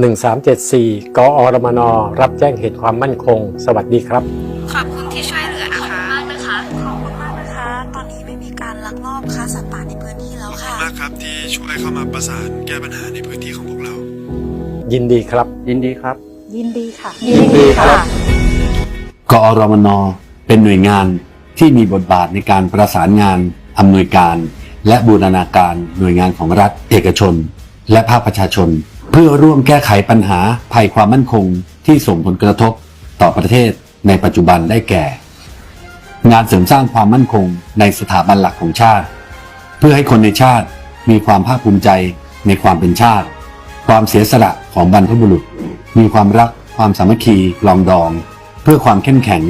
1374 กอรมน รับแจ้งเหตุความมั่นคง สวัสดีครับ ขอบคุณที่ช่วยเหลือนะคะ มากนะคะ ขอบคุณมากนะคะ ตอนนี้ไม่มีการลักลอบค้าสัตว์ป่าในพื้นที่แล้วค่ะ มากครับที่ช่วยเข้ามาประสานแก้ปัญหาในพื้นที่ของพวกเรา ยินดีครับ ยินดีครับ ยินดีค่ะ ยินดีครับกอรมน เป็นหน่วยงานที่มีบทบาทในการประสานงานอำนวยการ และบูรณาการหน่วยงานของรัฐ เอกชน และภาคประชาชน เพื่อร่วมแก้ไขปัญหาภัยความมั่นคงที่ส่งผลกระทบต่อประเทศในปัจจุบันได้แก่ งานเสริมสร้างความมั่นคงในสถาบันหลักของชาติ เพื่อให้คนในชาติมีความภาคภูมิใจในความเป็นชาติ ความเสียสละของบรรพบุรุษ มีความรักความสามัคคีลองดอง เพื่อความเข้มแข็ง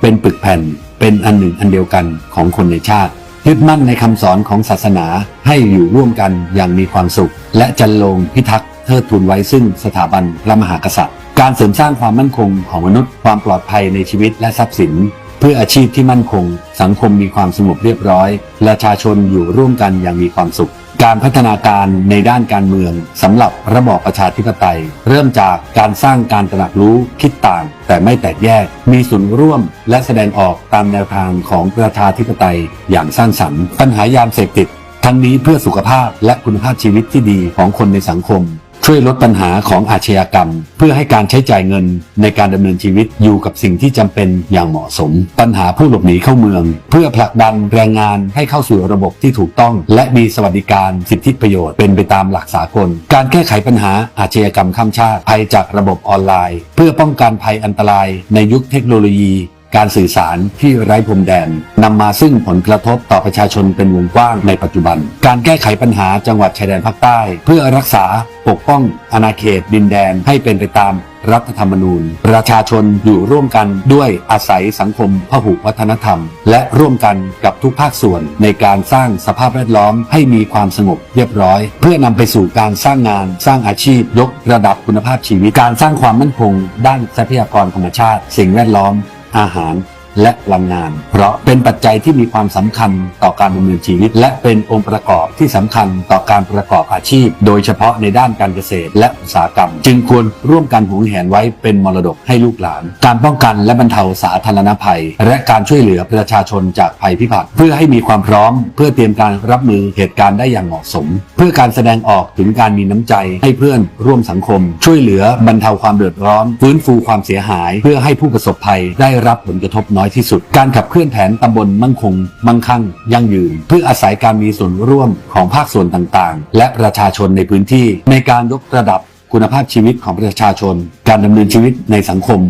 เป็นปึกแผ่นเป็นอันหนึ่งอันเดียวกันของคนในชาติยึดมั่นในคำสอนของศาสนาให้อยู่ร่วมกันอย่างมีความสุข และจันลงพิทักษ์ เทิดทูนไว้ซึ่งสถาบันพระมหากษัตริย์ การเสริมสร้างความมั่นคงของมนุษย์ ความปลอดภัยในชีวิตและทรัพย์สิน เพื่ออาชีพที่มั่นคง สังคมมีความสงบเรียบร้อย ประชาชนอยู่ร่วมกันอย่างมีความสุขการพัฒนาการในด้านการเมืองสำหรับระบอบประชาธิปไตย เริ่มจากการสร้างการตระหนักรู้คิดต่าง แต่ไม่แตกแยก มีส่วนร่วมและแสดงออกตามแนวทางของประชาธิปไตยอย่างสร้างสรรค์ ปัญหายามเสพติด ทั้งนี้เพื่อสุขภาพและคุณภาพชีวิตที่ดีของคนในสังคม ช่วยลดปัญหาของอาชญากรรม เพื่อให้การใช้จ่ายเงินในการดำเนินชีวิตอยู่กับสิ่งที่จำเป็นอย่างเหมาะสม ปัญหาผู้หลบหนีเข้าเมือง เพื่อผลักดันแรงงานให้เข้าสู่ระบบที่ถูกต้อง และมีสวัสดิการสิทธิประโยชน์เป็นไปตามหลักสากล การแก้ไขปัญหาอาชญากรรมข้ามชาติภัยจากระบบออนไลน์ เพื่อป้องกันภัยอันตรายในยุคเทคโนโลยี การสื่อสารที่ไร้พรมแดนนำมาซึ่งผลกระทบต่อประชาชนเป็นวงกว้างในปัจจุบัน การแก้ไขปัญหาจังหวัดชายแดนภาคใต้ เพื่อรักษาปกป้องอาณาเขตดินแดนให้เป็นไปตามรัฐธรรมนูญ ประชาชนอยู่ร่วมกันด้วยอาศัยสังคมพหุวัฒนธรรม และร่วมกันกับทุกภาคส่วนในการสร้างสภาพแวดล้อมให้มีความสงบเรียบร้อย เพื่อนำไปสู่การสร้างงาน สร้างอาชีพ ยกระดับคุณภาพชีวิตการสร้างความมั่นคง ด้านทรัพยากรธรรมชาติ สิ่งแวดล้อม อาหาร และพลังงาน เพราะเป็นปัจจัยที่มีความสำคัญต่อการดำเนินชีวิต และเป็นองค์ประกอบที่สำคัญต่อการประกอบอาชีพ โดยเฉพาะในด้านการเกษตรและอุตสาหกรรม จึงควรร่วมกันหวงแหนไว้เป็นมรดกให้ลูกหลาน การป้องกันและบรรเทาสาธารณภัย และการช่วยเหลือประชาชนจากภัยพิบัติเพื่อให้มีความพร้อม เพื่อเตรียมการรับมือเหตุการณ์ได้อย่างเหมาะสม เพื่อการแสดงออกถึงการมีน้ำใจให้เพื่อนร่วมสังคม ช่วยเหลือบรรเทาความเดือดร้อน ฟื้นฟูความเสียหาย เพื่อให้ผู้ประสบภัยได้รับผลกระทบน้อยที่สุด การขับเคลื่อนแผนตำบลมั่งคง มั่งคั่ง ยั่งยืน เพื่ออาศัยการมีส่วนร่วมของภาคส่วนต่างๆ และประชาชนในพื้นที่ ในการยกระดับคุณภาพชีวิตของประชาชน การดำเนินชีวิตในสังคม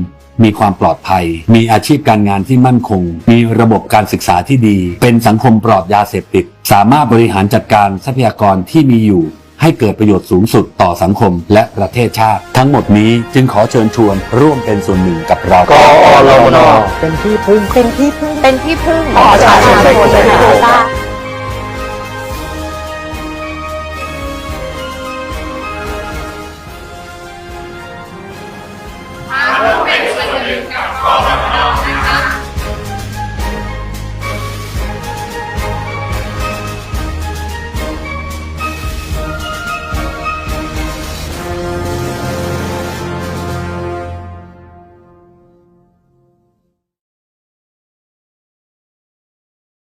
มีความปลอดภัย มีอาชีพการงานที่มั่นคง มีระบบการศึกษาที่ดี เป็นสังคมปลอดยาเสพติด สามารถบริหารจัดการทรัพยากรที่มีอยู่ ให้เกิดประโยชน์สูงสุดต่อสังคมและประเทศชาติ ทั้งหมดนี้จึงขอเชิญชวนร่วมเป็นส่วนหนึ่งกับเรากอรนเป็นที่พึ่งเป็นที่พึ่งเป็นที่พึ่งอประชาชนเป็นคนไทยบ้าง好的。